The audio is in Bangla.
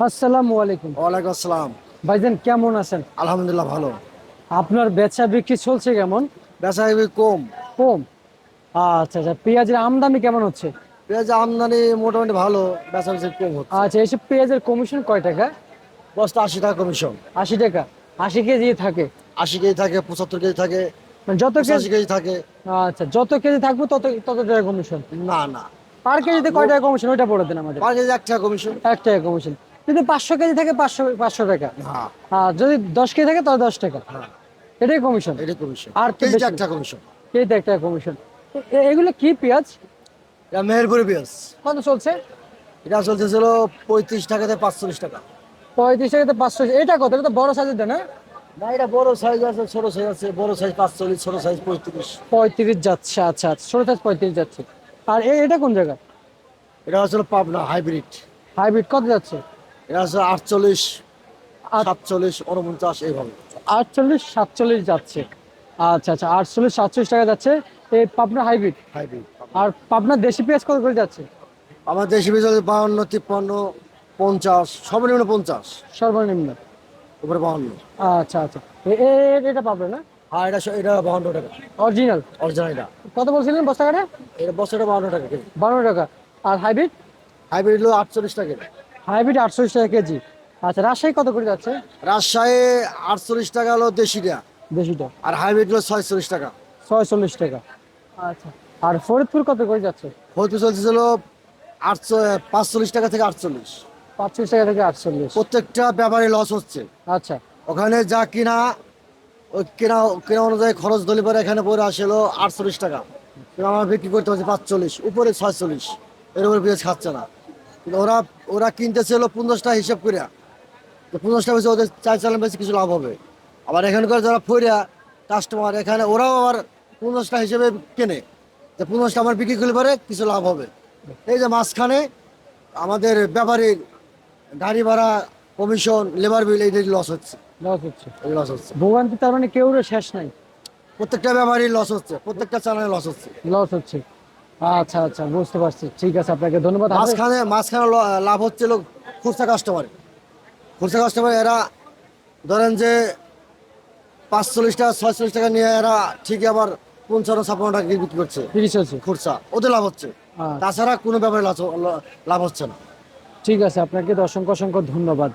আসসালামু আলাইকুম। ওয়ালাইকুম আসসালাম। ভাইজান কেমন আছেন? আলহামদুলিল্লাহ ভালো। আপনার বেচা বিক্রি চলছে কেমন? বেচা বিক্রি কম। কম? আচ্ছা আচ্ছা। পেঁয়াজের আমদানি কেমন হচ্ছে? পেঁয়াজ আমদানি মোটামুটি ভালো বেচা বিক্রি কম হচ্ছে। আচ্ছা এইসব পেঁয়াজের কমিশন কয় টাকা? বস্তা আশি টাকা কমিশন। আশি টাকা। আশি কেজি থাকে। আশি কেজি থাকে পঁচাত্তর কেজি থাকে মানে যত কেজি কেজি থাকে। আচ্ছা যত কেজি থাকব তত তত টাকা কমিশন? না না। পার কেজিতে কয় টাকা কমিশন? ওইটা বলে দেন আমাদের। পার কেজি এক টাকা কমিশন। এক টাকা কমিশন। যদি পাঁচশো কেজি থাকে পাঁচশো পাঁচশো টাকা। হ্যাঁ। আর যদি দশ কেজি থাকে তাহলে দশ টাকা। হ্যাঁ। এটাই কমিশন এটা কমিশন আর কেজি বেশি এক টাকা কমিশন কেজিতে এক টাকা কমিশন এগুলো কি পেঁয়াজ? মেহেরপুরি পেঁয়াজ। কত চলছে? এটা চলতেছিল পঁয়ত্রিশ টাকা থেকে পাঁচচল্লিশ টাকা। পঁয়ত্রিশ টাকাতে পাঁচশো এটা কত? এটা তো বড় সাইজের দেয় না? না এটা বড় সাইজ আছে ছোট সাইজ আছে। বড় সাইজ পাঁচচল্লিশ ছোট সাইজ পঁয়ত্রিশ। পঁয়ত্রিশ যাচ্ছে আচ্ছা আচ্ছা। ছোট সাইজ পঁয়ত্রিশ যাচ্ছে। আর এটা কোন জায়গা? এটা হচ্ছে পাবনা হাইব্রিড। হাইব্রিড কত যাচ্ছে? এটা আটচল্লিশ আট- সাতচল্লিশ উনপঞ্চাশ এইভাবে। আটচল্লিশ সাতচল্লিশ যাচ্ছে। আচ্ছা আচ্ছা আটচল্লিশ সাতচল্লিশ টাকা যাচ্ছে। এই পাবনা হাইব্রিড। হাইব্রিড আর পাবনা দেশি পেঁয়াজ কত করে যাচ্ছে? আমার দেশি বাউন্ন তিপ্পান্ন পঞ্চাশ সর্বনিম্ন পঞ্চাশ। সর্বনিম্ন। উপরে বাউন্ন। আচ্ছা আচ্ছা। এটা পাবে না? আর এটা এটা বাউন্ন টাকা। অরিজিনাল। অরিজিনাল এটা। কত বলছিলেন বস্তা কাটা এটা টাকা টাকা। আর হাইব্রিড? হাইব্রিড হলো আটচল্লিশ টাকা হাইব্রিড আটচল্লিশ টাকা কেজি। আচ্ছা রাজশাহী কত করে যাচ্ছে? রাজশাহী আটচল্লিশ টাকা হলো দেশিটা। দেশিটা। আর হাইব্রিড হলো ছয়চল্লিশ টাকা। ছয়চল্লিশ টাকা। আচ্ছা আর ফরিদপুর কত করে যাচ্ছে? হয়তো চলতেছিল আটশো পাঁচচল্লিশ টাকা থেকে আটচল্লিশ। পাঁচচল্লিশ টাকা থেকে আটচল্লিশ। প্রত্যেকটা ব্যাপারে লস হচ্ছে। আচ্ছা। ওখানে যা কিনা ওই কেনা কেনা অনুযায়ী খরচ ধরে পরে এখানে পরে আসলো আটচল্লিশ টাকা। আমার বিক্রি করতে হচ্ছে পাঁচচল্লিশ উপরে ছয়চল্লিশ। এর উপরে পেঁয়াজ খাচ্ছে না। ওরা ওরা কিনতেছিল পঞ্চাশটা হিসাব করিয়া তো পঞ্চাশটা বেশি ওদের চার চালান বেশি কিছু লাভ হবে। আবার এখানকার যারা ফরিয়া কাস্টমার এখানে ওরাও আবার পঞ্চাশটা হিসেবে কেনে। যে পঞ্চাশটা আমার বিক্রি করলে পরে কিছু লাভ হবে। এই যে মাঝখানে আমাদের ব্যাপারীর গাড়ি ভাড়া কমিশন লেবার বিল এই লস হচ্ছে। লস হচ্ছে। লস হচ্ছে। ভোগান্তি তার মানে কেউ শেষ নাই। প্রত্যেকটা ব্যাপারই লস হচ্ছে। প্রত্যেকটা চালানে লস হচ্ছে। লস হচ্ছে। আচ্ছা আচ্ছা বুঝতে পারছি। ঠিক আছে আপনাকে ধন্যবাদ। মাঝখানে মাঝখানে লাভ হচ্ছিল খুচরা কাস্টমার খুচরা কাস্টমার এরা ধরেন যে পাঁচচল্লিশ টাকা ছয়চল্লিশ টাকা নিয়ে এরা ঠিকই আবার পঞ্চান্ন ছাপ্পান্ন টাকা বিক্রি করছে। তিরিশ হচ্ছে খুচরা ওদের লাভ হচ্ছে। আচ্ছা। তাছাড়া কোনো ব্যাপারে লাভ হচ্ছে না। ঠিক আছে আপনাকে অসংখ্য অসংখ্য ধন্যবাদ।